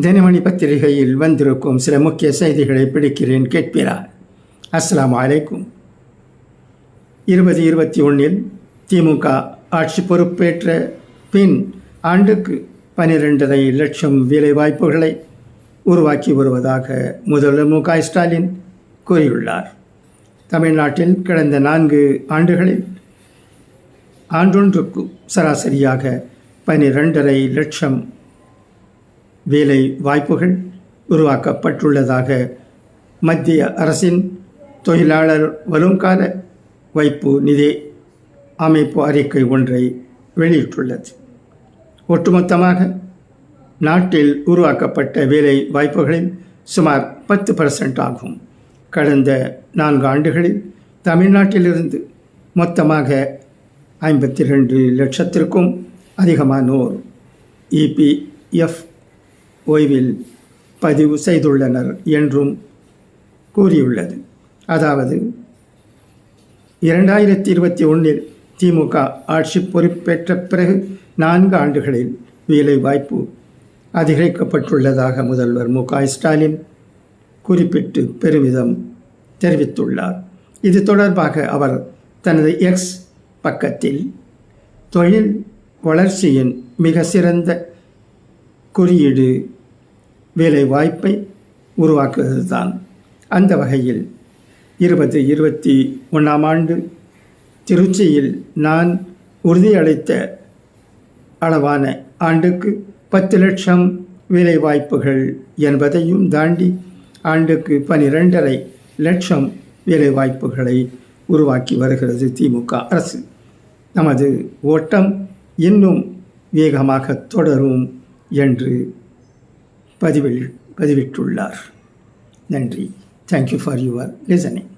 தினமணி பத்திரிகையில் வந்திருக்கும் சில முக்கிய செய்திகளை பிடிக்கிறேன் கேட்பீரா? அஸ்லாம் அலைக்கும். இருபது இருபத்தி ஒன்றில் திமுக ஆட்சி பொறுப்பேற்ற பின் ஆண்டுக்கு பனிரெண்டரை லட்சம் வேலைவாய்ப்புகளை உருவாக்கி வருவதாக முதல்வர் மு க ஸ்டாலின் கூறியுள்ளார். தமிழ்நாட்டில் கடந்த நான்கு ஆண்டுகளில் ஆண்டொன்றுக்கு சராசரியாக பனிரெண்டரை லட்சம் வேலை வாய்ப்புகள் உருவாக்கப்பட்டுள்ளதாக மத்திய அரசின் தொழிலாளர் வருங்கால வைப்பு நிதி அமைப்பு அறிக்கை ஒன்றை வெளியிட்டுள்ளது. ஒட்டுமொத்தமாக நாட்டில் உருவாக்கப்பட்ட வேலை வாய்ப்புகளில் சுமார் பத்து பர்சன்ட் ஆகும். கடந்த நான்கு ஆண்டுகளில் தமிழ்நாட்டிலிருந்து மொத்தமாக ஐம்பத்தி ரெண்டு லட்சத்திற்கும் அதிகமானோர் இபிஎஃப் ஓய்வில் பதிவு செய்துள்ளனர் என்றும் கூறியுள்ளது. அதாவது இரண்டாயிரத்தி இருபத்தி ஒன்றில் திமுக ஆட்சி பொறுப்பேற்ற பிறகு நான்கு ஆண்டுகளில் வேலை வாய்ப்பு அதிகரிக்கப்பட்டுள்ளதாக முதல்வர் மு ஸ்டாலின் குறிப்பிட்டு பெருமிதம் தெரிவித்துள்ளார். இது தொடர்பாக அவர் தனது எக்ஸ் பக்கத்தில் தொழில் வளர்ச்சியின் மிக சிறந்த குறியீடு வேலை வாய்ப்பை உருவாக்குவது தான் அந்த வகையில் இருபது இருபத்தி ஒன்றாம் ஆண்டு திருச்சியில் நான் உறுதியளித்த அளவான ஆண்டுக்கு பத்து லட்சம் வேலைவாய்ப்புகள் என்பதையும் தாண்டி ஆண்டுக்கு பனிரெண்டரை லட்சம் வேலைவாய்ப்புகளை உருவாக்கி வருகிறது திமுக அரசு. நமது ஓட்டம் இன்னும் வேகமாக தொடரும் என்று பதிவில் பதிவிட்டுள்ளார். நன்றி. Thank you for your listening